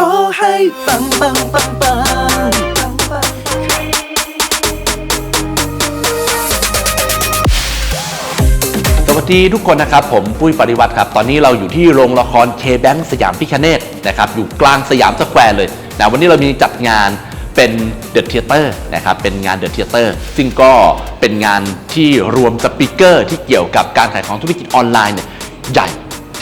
ขอให้ปังปังปังปังสวัสดีทุกคนนะครับ ผมปุ้ยปริวัติครับ ตอนนี้เราอยู่ที่โรงละครเคแบงสยามพิคเนตนะครับอยู่กลางสยามสแควร์เลยนะวันนี้เรามีจัดงานเป็นเดอะเทเตอร์นะครับ เป็นงานเดอะเทเตอร์ซึ่งก็เป็นงานที่รวมสปีกเกอร์ที่เกี่ยวกับการขายของธุรกิจออนไลน์เนี่ยใหญ่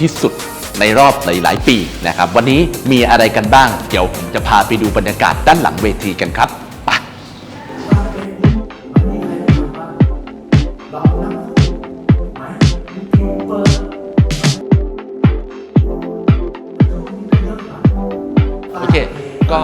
ที่สุด ในรอบหลาย ๆ ปีนะครับ วันนี้มีอะไรกันบ้าง เดี๋ยวผมจะพาไปดูบรรยากาศด้านหลังเวทีกันครับไปโอเค ก็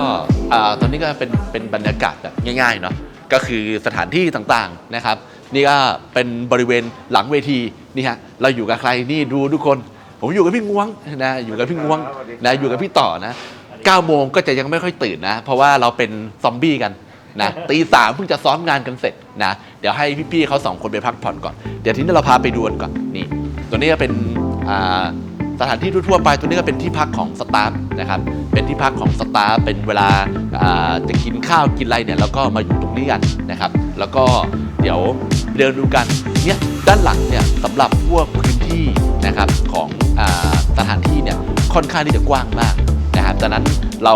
ตอนนี้ก็เป็นเป็นบรรยากาศแบบง่าย ๆ เนาะก็คือสถานที่ต่างๆนะครับ นี่ก็เป็นบริเวณหลังเวทีนี่ฮะเราอยู่กับใครนี่ดูทุกคน ผมอยู่กับพี่งวงนะอยู่กับพี่งวงนะอยู่กับพี่ต่อนะ9โมงก็จะยังไม่ค่อยตื่นนะ เพราะว่าเราเป็นซอมบี้กันนะตีสามเพิ่งจะซ้อมงานกันเสร็จนะเดี๋ยวให้พี่ๆเขาสองคนไปพักผ่อนก่อน เดี๋ยวทีนี้เราพาไปดูกันก่อนนี่ตัวนี้ก็เป็นอ่าสถานที่ทั่วๆไปตัวนี้ก็เป็นที่พักของสตาฟนะครับเป็นที่พักของสตาฟเป็นเวลาอ่าจะกินข้าวกินอะไรเนี่ยแล้วก็มาอยู่ตรงนี้กันนะครับ แล้วก็เดี๋ยวเดินดูกันเนี่ยด้านหลังเนี่ยสำหรับพวกพื้นที่นะครับของ ค่อนข้างที่จะกว้างมากนะครับดังนั้นเรา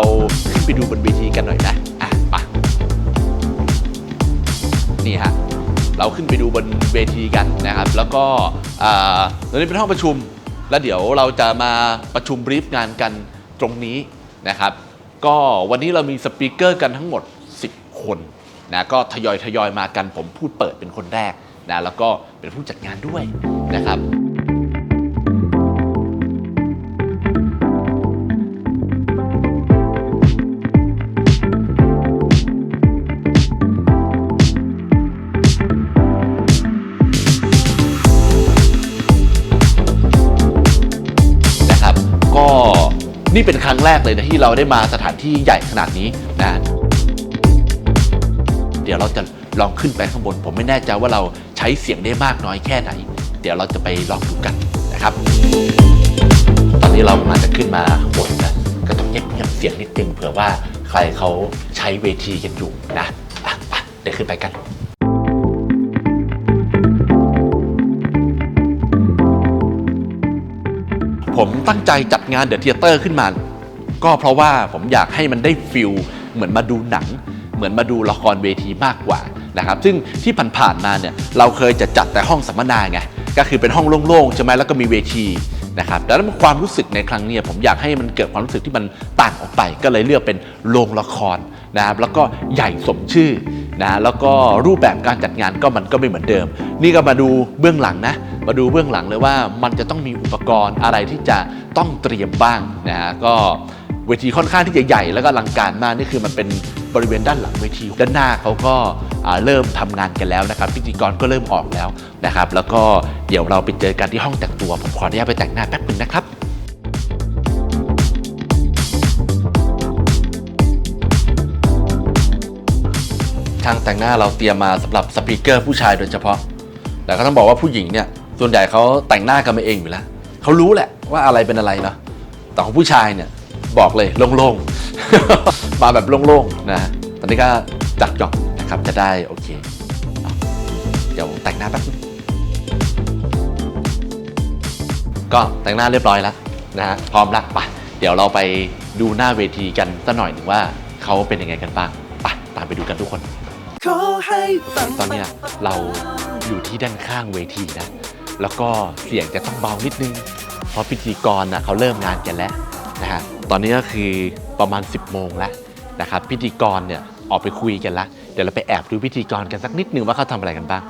ขึ้นไปดูบนเวทีกันหน่อยนะอะไปนี่ฮะเราขึ้นไปดูบนเวทีกันนะครับ แล้วก็อ่าตรงนี้เป็นห้องประชุม แล้วเดี๋ยวเราจะมาประชุมบรีฟงานกันตรงนี้นะครับ ก็วันนี้เรามีสปีกเกอร์กันทั้งหมด 10 คนนะก็ทยอยทยอยมากันผมพูดเปิดเป็นคนแรกนะแล้วก็เป็นผู้จัดงานด้วยนะครับ นี่เป็นครั้งแรกเลยนะที่เราได้มาสถานที่ใหญ่ขนาดนี้นะเดี๋ยวเราจะลองขึ้นไปข้างบน ผมไม่แน่ใจว่าเราใช้เสียงได้มากน้อยแค่ไหน เดี๋ยวเราจะไปลองดูกันนะครับ ตอนนี้เรามาจะขึ้นมาข้างบนนะก็ต้องเงียบเสียงนิดนึงเผื่อว่าใครเขาใช้เวทีกันอยู่นะอะไปเดี๋ยวขึ้นไปกัน ผมตั้งใจจัดงานเดอะเทเตอร์ขึ้นมา ก็เพราะว่าผมอยากให้มันได้ฟิลเหมือนมาดูหนัง เหมือนมาดูละครเวทีมากกว่านะครับซึ่งที่ผ่านๆมาเนี่ยเราเคยจะจัดแต่ห้องสัมมนาไงก็คือเป็นห้องโล่งๆใช่ไหมแล้วก็มีเวทีนะครับแต่แล้วความรู้สึกในครั้งนี้ผมอยากให้มันเกิดความรู้สึกที่มันต่างออกไป ก็เลยเลือกเป็นโรงละครนะครับแล้วก็ใหญ่สมชื่อนะแล้วก็รูปแบบการจัดงานก็มันก็ไม่เหมือนเดิม นี่ก็มาดูเบื้องหลังนะ มาดูเบื้องหลังเลยว่ามันจะต้องมีอุปกรณ์อะไรที่จะต้องเตรียมบ้างนะฮะก็เวทีค่อนข้างที่จะใหญ่แล้วก็อลังการมากนี่คือมันเป็นบริเวณด้านหลังเวทีด้านหน้าเขาก็เริ่มทำงานกันแล้วนะครับ พิธีกรก็เริ่มออกแล้วนะครับ แล้วก็เดี๋ยวเราไปเจอกันที่ห้องแต่งตัวผมขออนุญาตไปแต่งหน้าแป๊บนึงนะครับช่างแต่งหน้าเราเตรียมมาสำหรับสปีกเกอร์ผู้ชายโดยเฉพาะ แต่ก็ต้องบอกว่าผู้หญิงเนี่ย ส่วนใหญ่เขาแต่งหน้ากันมาเองอยู่แล้วเขารู้แหละว่าอะไรเป็นอะไรเนาะแต่ของผู้ชายเนี่ยบอกเลยโล่งๆ มาแบบโล่งๆนะตอนนี้ก็จัดหยอกนะครับจะได้โอเคเนาะเดี๋ยวแต่งหน้าแป๊บนึงก็แต่งหน้าเรียบร้อยแล้วนะฮะพร้อมละไปเดี๋ยวเราไปดูหน้าเวทีกันสักหน่อยหนึ่งว่าเขาเป็นยังไงกันบ้างไปตามไปดูกันทุกคนขอให้ปังตอนเนี้ยเราอยู่ที่ด้านข้างเวทีนะ แล้วก็เสียงจะต้องเบานิดนึง เพราะพิธีกรนะเขาเริ่มงานกันแล้วนะฮะตอนนี้ก็คือประมาณ 10โมงแล้วนะครับพิธีกรเนี่ยออกไปคุยกันแล้วเดี๋ยวเราไปแอบดูพิธีกรกันสักนิดนึงว่าเขาทำอะไรกันบ้าง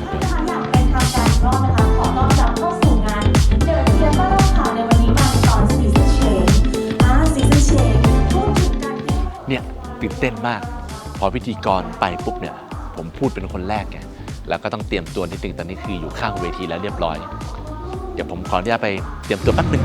นะคะอย่างเป็นทางการรอบนะคะขอต้อนรับเข้าสู่งาน The Theater ค่ะในวันนี้มาในตอน Season Change อ่า Season Change พูดถึงการที่เนี่ยตื่นเต้นมาก พอพิธีกรไปปุ๊บเนี่ย ผมพูดเป็นคนแรกไง แล้วก็ต้องเตรียมตัวนิดนึงตอนนี้คืออยู่ข้างเวทีแล้วเรียบร้อย เดี๋ยวผมขออนุญาตไปเตรียมตัวแป๊บนึง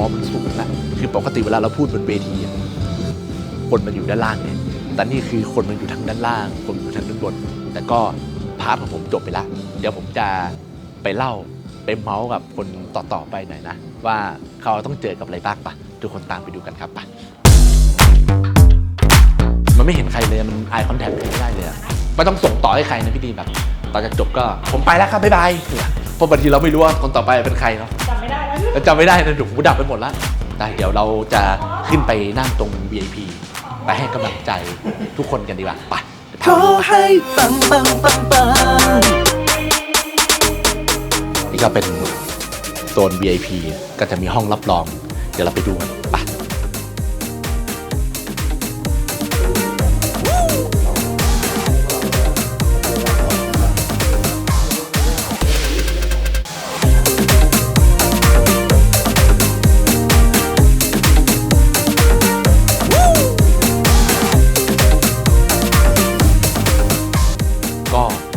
อมันสูงนะคือปกติเวลาเราพูดบนเวทีคนมันอยู่ด้านล่างเนี่ยแต่นี่คือคนมันอยู่ทางด้านล่างคนอยู่ทางด้านบน แต่ก็พาร์ทของผมจบไปละ เดี๋ยวผมจะไปเล่าไปเมาส์กับคนต่อๆไปหน่อยนะ ว่าเขาต้องเจอกับอะไรบ้างปะทุกคนตามไปดูกันครับปะมันไม่เห็นใครเลยมันไอคอนแทคไม่ได้เลยไม่ต้องส่งต่อให้ใครนะพี่ดีแบบ ตอนจะจบก็ผมไปแล้วครับบ๊ายบายเพราะบางทีเราไม่รู้ว่าคนต่อไปเป็นใครเนาะจำไม่ได้แล้วแล้วจำไม่ได้นะเดี๋ยวหูดับไปหมดแล้วแต่เดี๋ยวเราจะขึ้นไปนั่งตรง VIP ไปให้กำลังใจทุกคนกันดีกว่าไปขอให้ปังปังปังปังนี่ก็เป็นโซน VIP ก็จะมีห้องรับรอง เดี๋ยวเราไปดูกันไป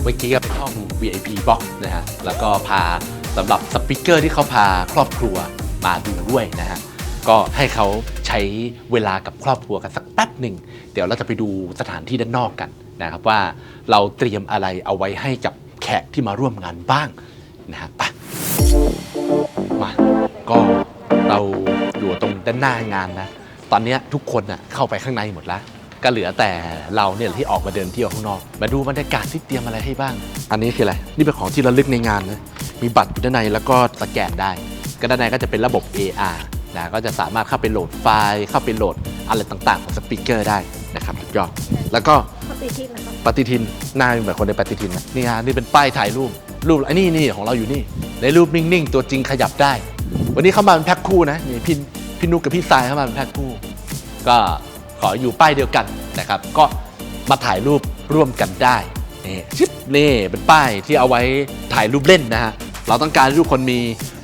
เมื่อกี้ก็เป็นห้อง VIP box นะฮะแล้วก็พาสำหรับสปิเกอร์ที่เขาพาครอบครัวมาดูด้วยนะฮะก็ให้เขาใช้เวลากับครอบครัวกันสักแป๊บหนึ่ง เดี๋ยวเราจะไปดูสถานที่ด้านนอกกันนะครับว่าเราเตรียมอะไรเอาไว้ให้กับแขกที่มาร่วมงานบ้างนะฮะไปมาก็เราอยู่ตรงด้านหน้างานนะ ตอนนี้ทุกคนน่ะเข้าไปข้างในหมดแล้ว ก็เหลือแต่เราเนี่ยที่ออกมาเดินเที่ยวข้างนอก มาดูบรรยากาศที่เตรียมอะไรให้บ้าง อันนี้คืออะไร นี่เป็นของที่ระลึกในงานนะมีบัตรอยู่ด้านในแล้วก็สแกนได้ ก็ด้านในก็จะเป็นระบบ AR นะก็จะสามารถเข้าไปโหลดไฟล์เข้าไปโหลดอะไรต่างๆ ของสปีกเกอร์ได้นะครับสุดยอดแล้วก็ปฏิทินนะครับปฏิทินหน้าเป็นแบบคนในปฏิทินนะนี่ฮะนี่เป็นป้ายถ่ายรูปรูปไอ้นี่นี่ของเราอยู่นี่ ในรูปนิ่งๆ ตัวจริงขยับได้ วันนี้เข้ามาเป็นแพ็คคู่นะนี่พี่พี่นุกกับพี่ทรายเข้ามาเป็นแพ็คคู่ ก็ ขออยู่ป้ายเดียวกันนะครับ ก็มาถ่ายรูปร่วมกันได้นี่ชิปนี่เป็นป้ายที่เอาไว้ถ่ายรูปเล่นนะฮะเราต้องการทุกคนมี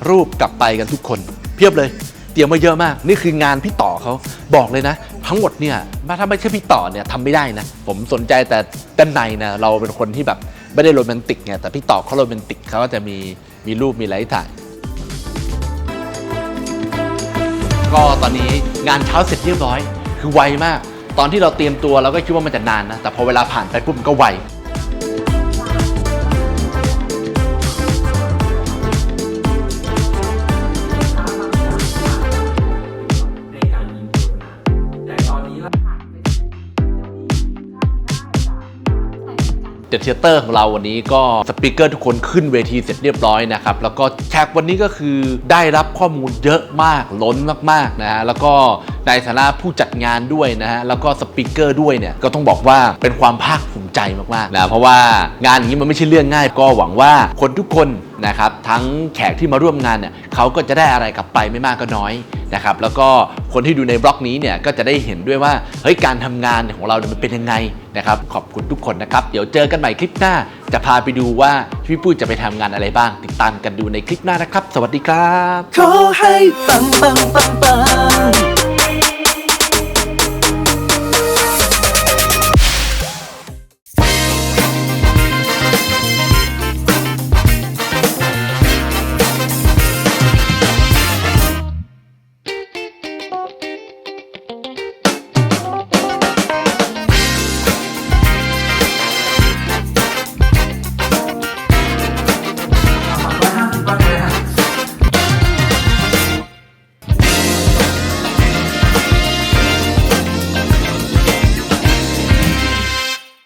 รูปกลับไปกันทุกคน เพียบเลย เตรียมมาเยอะมาก นี่คืองานพี่ต่อเขาบอกเลยนะ ทั้งหมดเนี่ยถ้าไม่ใช่พี่ต่อเนี่ยทำไม่ได้นะ ผมสนใจแต่ด้านในนะเราเป็นคนที่แบบไม่ได้โรแมนติกไงแต่พี่ต่อเขาโรแมนติกเขาก็จะมีมีรูปมีอะไรถ่ายก็ตอนนี้งานเช้าเสร็จเรียบร้อย คือไวมาก ตอนที่เราเตรียมตัวเราก็คิดว่ามันจะนานนะ แต่พอเวลาผ่านไปปุ๊บมันก็ไว เทเตอร์ของเราวันนี้ก็สปีกเกอร์ทุกคนขึ้นเวทีเสร็จเรียบร้อยนะครับ แล้วก็แขกวันนี้ก็คือได้รับข้อมูลเยอะมากล้นมากๆนะฮะแล้วก็ในฐานะผู้จัดงานด้วยนะฮะแล้วก็สปีกเกอร์ด้วยเนี่ยก็ต้องบอกว่าเป็นความภาคภูมิใจมากๆนะเพราะว่างานอย่างนี้มันไม่ใช่เรื่องง่าย ก็หวังว่าคนทุกคนนะครับทั้งแขกที่มาร่วมงานเนี่ยเขาก็จะได้อะไรกลับไปไม่มากก็น้อย นะครับแล้วก็คนที่ดูในบล็อกนี้เนี่ยก็จะได้เห็นด้วยว่าเฮ้ยการทำงานของเราเนี่ยมันเป็นยังไงนะครับขอบคุณทุกคนนะครับ เดี๋ยวเจอกันใหม่คลิปหน้า จะพาไปดูว่าพี่ปุ้ยจะไปทำงานอะไรบ้าง ติดตามกันดูในคลิปหน้านะครับ สวัสดีครับขอให้ปังปังปังปัง